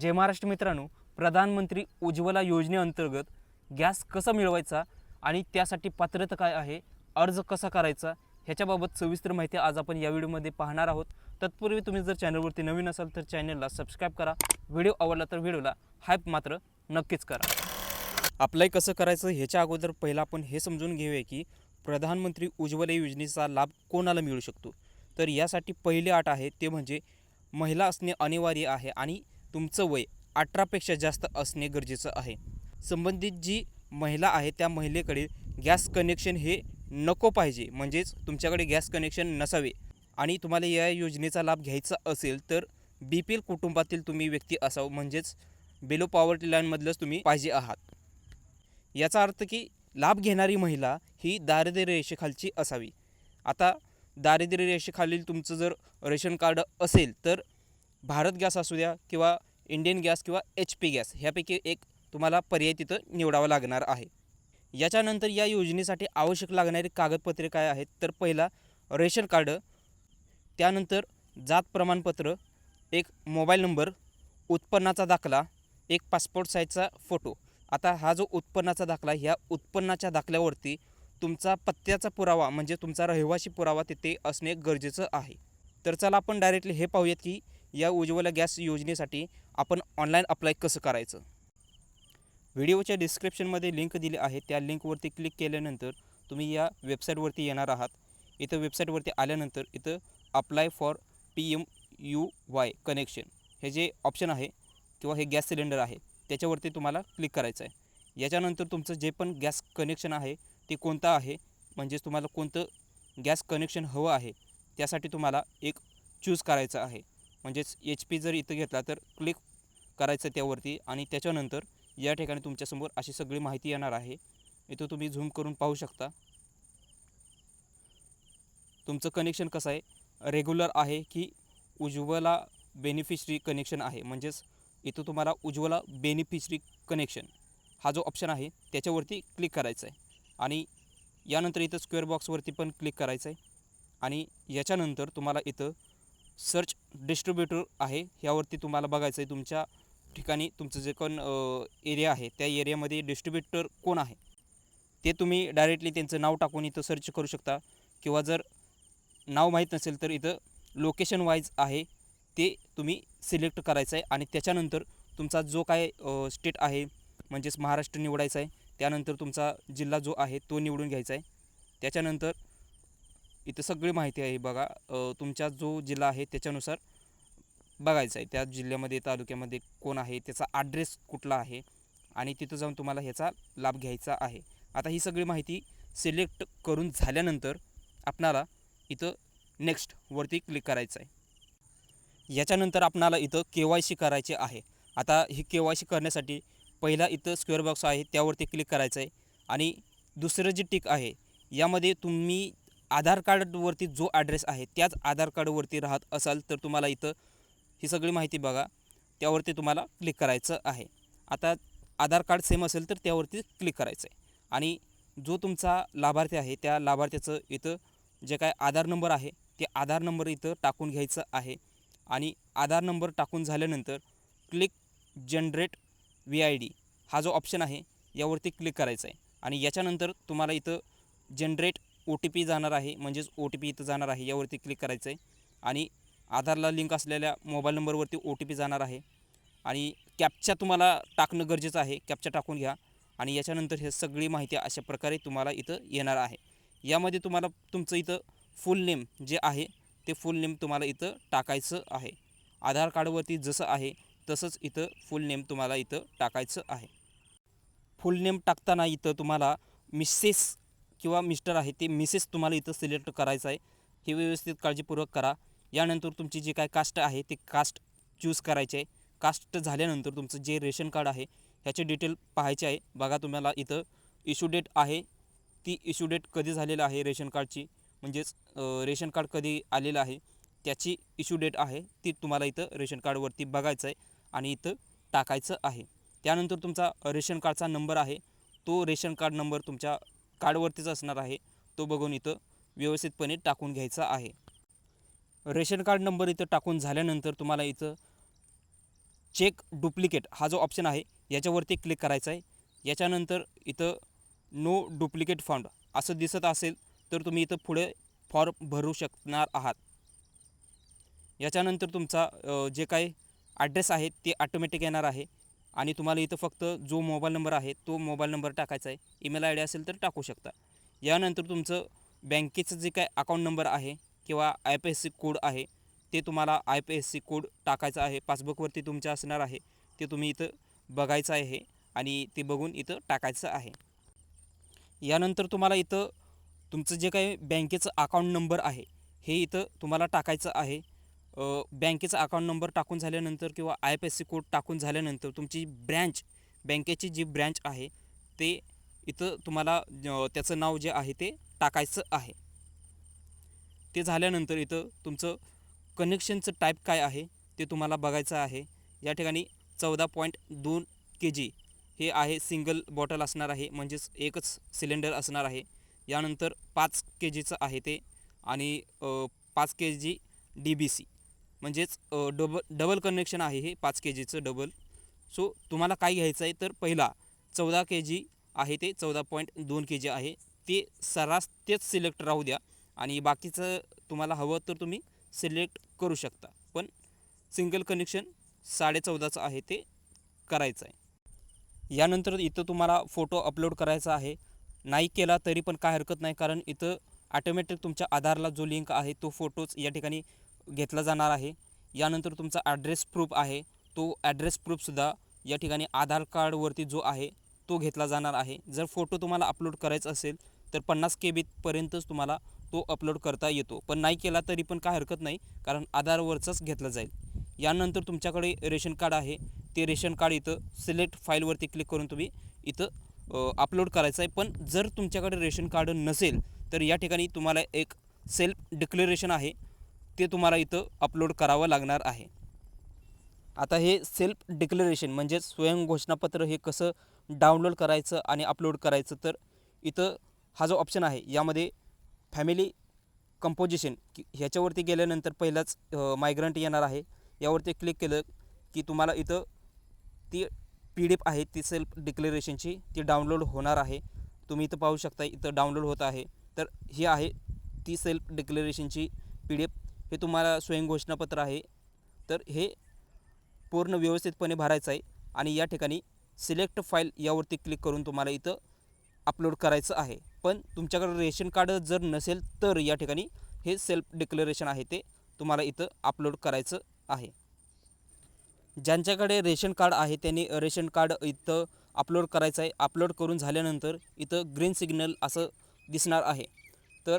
जय महाराष्ट्र मित्रांनो प्रधानमंत्री उज्ज्वला योजनेअंतर्गत गॅस कसा मिळवायचा आणि त्यासाठी पात्रता काय आहे अर्ज कसा करायचा ह्याच्याबाबत सविस्तर माहिती आज आपण या व्हिडिओमध्ये पाहणार आहोत. तत्पूर्वी तुम्ही जर चॅनलवरती नवीन असाल तर चॅनलला सबस्क्राईब करा. व्हिडिओ आवडला तर व्हिडिओला हायप मात्र नक्कीच करा. अप्लाय कसं करायचं ह्याच्या अगोदर पहिला आपण हे समजून घेऊया की प्रधानमंत्री उज्ज्वला योजनेचा लाभ कोणाला मिळू शकतो? तर यासाठी पहिली अट आहे ते म्हणजे महिला असणे अनिवार्य आहे आणि तुमचं वय अठरापेक्षा जास्त असणे गरजेचं आहे. संबंधित जी महिला आहे त्या महिलेकडे गॅस कनेक्शन हे नको पाहिजे. म्हणजेच तुमच्याकडे गॅस कनेक्शन नसावे आणि तुम्हाला या योजनेचा लाभ घ्यायचा असेल तर बी पी एल कुटुंबातील तुम्ही व्यक्ती असावं. म्हणजेच बिलो पॉवर्टी लाईनमधलंच तुम्ही पाहिजे आहात. याचा अर्थ की लाभ घेणारी महिला ही दारिद्र्य रेषेखालची असावी. आता दारिद्र्य रेषेखालील तुमचं जर रेशन कार्ड असेल तर भारत गॅस असू द्या किंवा इंडियन गॅस किंवा एच पी गॅस ह्यापैकी एक तुम्हाला पर्याय तिथं निवडावा लागणार आहे. याच्यानंतर या योजनेसाठी आवश्यक लागणारी कागदपत्रे काय आहेत? तर पहिला रेशन कार्ड त्यानंतर जात प्रमाणपत्र एक मोबाईल नंबर उत्पन्नाचा दाखला एक पासपोर्ट साईजचा फोटो. आता हा जो उत्पन्नाचा दाखला ह्या उत्पन्नाच्या दाखल्यावरती तुमचा पत्त्याचा पुरावा म्हणजे तुमचा रहिवासी पुरावा तिथे असणे गरजेचं आहे. तर चला आपण डायरेक्टली हे पाहूयात की या उज्ज्वला गॅस योजनेसाठी आपण ऑनलाईन अप्लाय कसं करायचं? व्हिडिओच्या डिस्क्रिप्शनमध्ये लिंक दिली आहे. त्या लिंकवरती क्लिक केल्यानंतर तुम्ही या वेबसाईटवरती येणार आहात. इथं वेबसाईटवरती आल्यानंतर इथं apply for P M U Y connection हे जे ऑप्शन आहे किंवा हे गॅस सिलेंडर आहे त्याच्यावरती तुम्हाला क्लिक करायचं आहे. याच्यानंतर तुमचं जे पण गॅस कनेक्शन आहे ते कोणतं आहे? म्हणजेच तुम्हाला कोणतं गॅस कनेक्शन हवं आहे त्यासाठी तुम्हाला एक चूज करायचं आहे. म्हणजेच एच पी जर इथं घेतला तर क्लिक करायचं त्यावरती आणि त्याच्यानंतर या ठिकाणी तुमच्यासमोर अशी सगळी माहिती येणार आहे. इथं तुम्ही झूम करून पाहू शकता. तुमचं कनेक्शन कसं आहे? रेग्युलर आहे की उज्ज्वला बेनिफिशरी कनेक्शन आहे? म्हणजेच इथं तुम्हाला उज्ज्वला बेनिफिशरी कनेक्शन हा जो ऑप्शन आहे त्याच्यावरती क्लिक करायचं आहे. आणि यानंतर इथं स्क्वेअर बॉक्सवरती पण क्लिक करायचं आहे. आणि याच्यानंतर तुम्हाला इथं सर्च डिस्ट्रीब्युटर आहे. ह्यावरती तुम्हाला बघायचं आहे तुमच्या ठिकाणी तुमचं जे कोण एरिया आहे त्या एरियामध्ये डिस्ट्रीब्युटर कोण आहे? ते तुम्ही डायरेक्टली त्यांचं नाव टाकून इथं सर्च करू शकता. किंवा जर नाव माहीत नसेल तर इथं लोकेशन वाईज आहे ते तुम्ही सिलेक्ट करायचं आहे आणि त्याच्यानंतर तुमचा जो काय स्टेट आहे म्हणजेच महाराष्ट्र निवडायचा आहे त्यानंतर तुमचा जिल्हा जो आहे तो निवडून घ्यायचा आहे त्याच्यानंतर इथं सगळी माहिती आहे. बघा तुमचा जो जिल्हा आहे त्याच्यानुसार बघायचं आहे. त्या जिल्ह्यामध्ये तालुक्यामध्ये कोण आहे त्याचा ॲड्रेस कुठला आहे आणि तिथं जाऊन तुम्हाला ह्याचा लाभ घ्यायचा आहे. आता ही सगळी माहिती सिलेक्ट करून झाल्यानंतर आपणाला इथं नेक्स्ट वरती क्लिक करायचं आहे. याच्यानंतर आपणाला इथं के वाय सी करायचे आहे. आता ही के वाय सी करण्यासाठी पहिला इथं स्क्वेअर बॉक्स आहे त्यावरती क्लिक करायचं आहे. आणि दुसरं जे टिक आहे यामध्ये तुम्ही आधार कार्डवरती जो ॲड्रेस आहे त्याच आधार कार्डवरती राहत असाल तर तुम्हाला इथं ही सगळी माहिती बघा. त्यावरती तुम्हाला क्लिक करायचं आहे. आता आधार कार्ड सेम असेल तर त्यावरती क्लिक करायचं आहे आणि जो तुमचा लाभार्थी आहे त्या लाभार्थ्याचं इथं जे काय आधार नंबर आहे ते आधार नंबर इथं टाकून घ्यायचं आहे. आणि आधार नंबर टाकून झाल्यानंतर click generate V I D हा जो ऑप्शन आहे यावरती क्लिक करायचा आहे आणि याच्यानंतर तुम्हाला इथं जनरेट ओ टी पी जाणार आहे म्हणजेच ओ टी पी इथं जाणार आहे यावरती क्लिक करायचं आहे आणि आधारला लिंक असलेल्या मोबाईल नंबरवरती ओ टी पी जाणार आहे. आणि कॅपच्या तुम्हाला टाकणं गरजेचं आहे कॅपच्या टाकून घ्या. आणि याच्यानंतर हे सगळी माहिती अशा प्रकारे तुम्हाला इथं येणार आहे. यामध्ये तुम्हाला तुमचं इथं फुल नेम जे आहे ते फुल नेम तुम्हाला इथं टाकायचं आहे. आधार कार्डवरती जसं आहे तसंच इथं फुल नेम तुम्हाला इथं टाकायचं आहे. फुल नेम टाकताना इथं तुम्हाला मिसेस किंवा मिस्टर आहे ते मिसेस तुम्हाला इथं सिलेक्ट करायचं आहे. हे व्यवस्थित काळजीपूर्वक करा. यानंतर तुमची जी काय कास्ट आहे ते कास्ट चूज करायचे आहे. कास्ट झाल्यानंतर तुमचं जे रेशन कार्ड आहे ह्याचे डिटेल पाहायचे आहे. बघा तुम्हाला इथं इश्यू डेट आहे. ती इश्यू डेट कधी झालेलं आहे रेशन कार्डची? म्हणजेच रेशन कार्ड कधी आलेलं आहे? त्याची इश्यू डेट आहे. ती तुम्हाला इथं रेशन कार्डवरती बघायचं आहे आणि इथं टाकायचं आहे. त्यानंतर तुमचा रेशन कार्डचा नंबर आहे. तो रेशन कार्ड नंबर तुमच्या कार्डवरतीच असणार आहे. तो बघून इथं व्यवस्थितपणे टाकून घ्यायचा आहे. रेशन कार्ड नंबर इथं टाकून झाल्यानंतर तुम्हाला इथं चेक डुप्लिकेट हा जो ऑप्शन आहे याच्यावरती क्लिक करायचा आहे. याच्यानंतर इथं नो डुप्लिकेट फंड असं दिसत असेल तर तुम्ही इथं पुढे फॉर्म भरू शकणार आहात. याच्यानंतर तुमचा जे काही ॲड्रेस आहे ते ऑटोमॅटिक येणार आहे. आणि तुम्हाला इथं फक्त जो मोबाईल नंबर आहे तो मोबाईल नंबर टाकायचा आहे. ईमेल आय डी असेल तर टाकू शकता. यानंतर तुमचं बँकेचं जे काय अकाउंट नंबर आहे किंवा I P S C code आहे ते तुम्हाला I P S C code टाकायचा आहे. पासबुकवरती तुमच्या असणार आहे ते तुम्ही इथं बघायचं आहे आणि ते बघून इथं टाकायचं आहे. यानंतर तुम्हाला इथं तुमचं जे काही बँकेचं अकाउंट नंबर आहे हे इथं तुम्हाला टाकायचं आहे. बँकेचा अकाउंट नंबर टाकून झाल्यानंतर किंवा I P S C code टाकून झाल्यानंतर तुमची ब्रँच बँकेची जी ब्रँच आहे ते इथं तुम्हाला त्याचं नाव जे आहे ते टाकायचं आहे. ते झाल्यानंतर इथं तुमचं कनेक्शनचं टाईप काय आहे ते तुम्हाला बघायचं आहे. या ठिकाणी चौदा पॉईंट दोन के जी हे आहे सिंगल बॉटल असणार आहे म्हणजेच एकच सिलेंडर असणार आहे. यानंतर पाच के जीचं आहे ते आणि पाच K G D B C म्हणजेच डबल डबल कनेक्शन आहे हे पाच के जीचं डबल सो तुम्हाला काय घ्यायचं आहे? तर पहिला चौदा के जी आहे ते चौदा पॉईंट दोन के जी आहे. ते सर्रास तेच सिलेक्ट राहू द्या. आणि बाकीचं तुम्हाला हवं तर तुम्ही सिलेक्ट करू शकता. पण सिंगल कनेक्शन साडे चौदाचं आहे ते करायचं आहे. यानंतर इथं तुम्हाला फोटो अपलोड करायचा आहे. नाही केला तरी पण काय हरकत नाही कारण इथं ॲटोमॅटिक तुमच्या आधारला जो लिंक आहे तो फोटोच या ठिकाणी घेतला जाणार आहे. यानंतर तुमचा ॲड्रेस प्रूफ आहे. तो ॲड्रेस प्रूफसुद्धा या ठिकाणी आधार कार्डवरती जो आहे तो घेतला जाणार आहे. जर फोटो तुम्हाला अपलोड करायचा असेल तर पन्नास के बीपर्यंतच तुम्हाला तो अपलोड करता येतो. पण नाही केला तरी पण काय हरकत नाही कारण आधारवरचाच घेतला जाईल. यानंतर तुमच्याकडे रेशन कार्ड आहे. ते रेशन कार्ड इथं सिलेक्ट फाईलवरती क्लिक करून तुम्ही इथं अपलोड करायचं आहे. पण जर तुमच्याकडे रेशन कार्ड नसेल तर या ठिकाणी तुम्हाला एक सेल्फ डिक्लेरेशन आहे. ते तुम्हाला इथं अपलोड करावं लागणार आहे. आता हे सेल्फ डिक्लेरेशन म्हणजेच स्वयं घोषणापत्र हे कसं डाउनलोड करायचं आणि अपलोड करायचं तर इथं हा जो ऑप्शन आहे यामध्ये फॅमिली कंपोजिशन की ह्याच्यावरती गेल्यानंतर पहिलाच मायग्रंट येणार आहे. यावरती क्लिक केलं की तुम्हाला इथं ती पी डी एफ आहे ती सेल्फ डिक्लेरेशनची ती डाउनलोड होणार आहे. तुम्ही इथं पाहू शकता इथं डाउनलोड होत आहे. तर ही आहे ती सेल्फ डिक्लेरेशनची पी डी एफ हे तुम्हाला स्वयंघोषणापत्र आहे. तर हे पूर्ण व्यवस्थितपणे भरायचं आहे आणि या ठिकाणी सिलेक्ट फाईल यावरती क्लिक करून तुम्हाला इथं अपलोड करायचं आहे. पण तुमच्याकडे रेशन कार्ड जर नसेल तर या ठिकाणी हे सेल्फ डिक्लेरेशन आहे ते तुम्हाला इथं अपलोड करायचं आहे. ज्यांच्याकडे रेशन कार्ड आहे त्यांनी रेशन कार्ड इथं अपलोड करायचं आहे. अपलोड करून झाल्यानंतर इथं ग्रीन सिग्नल असं दिसणार आहे. तर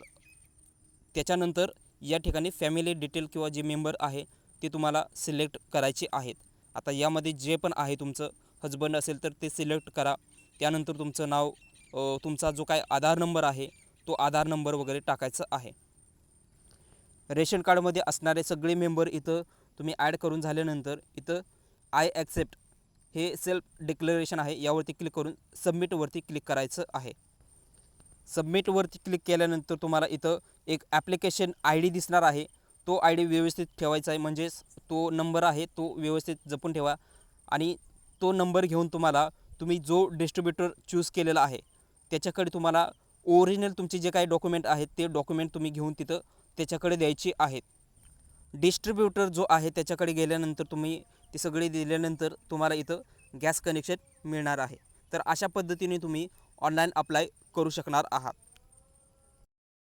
त्याच्यानंतर या ठिकाणी फॅमिली डिटेल किंवा जे मेंबर आहे ते तुम्हाला सिलेक्ट करायचे आहेत. आता यामध्ये जे पण आहे तुमचं हजबंड असेल तर ते सिलेक्ट करा. त्यानंतर तुमचं नाव तुमचा जो काय आधार नंबर आहे तो आधार नंबर वगैरे टाकायचं आहे. रेशन कार्डमध्ये असणारे सगळे मेंबर इथं तुम्ही ॲड करून झाल्यानंतर इथं आय ॲक्सेप्ट हे सेल्फ डिक्लेरेशन आहे. यावरती क्लिक करून सबमिटवरती क्लिक करायचं आहे. सबमिटवरती क्लिक केल्यानंतर तुम्हाला इथं एक ॲप्लिकेशन आय डी दिसणार आहे. तो आय डी व्यवस्थित ठेवायचा आहे. म्हणजेच तो नंबर आहे तो व्यवस्थित जपून ठेवा. आणि तो नंबर घेऊन तुम्हाला तुम्ही जो डिस्ट्रीब्युटर चूज केलेला आहे त्याच्याकडे तुम्हाला ओरिजिनल तुमचे जे काही डॉक्युमेंट आहेत ते डॉक्युमेंट तुम्ही घेऊन तिथं त्याच्याकडे द्यायची आहेत. डिस्ट्रीब्युटर जो आहे त्याच्याकडे गेल्यानंतर तुम्ही ते सगळे दिल्यानंतर तुम्हाला इथं गॅस कनेक्शन मिळणार आहे. तर अशा पद्धतीने तुम्ही ऑनलाईन अप्लाय करू शकणार आहात.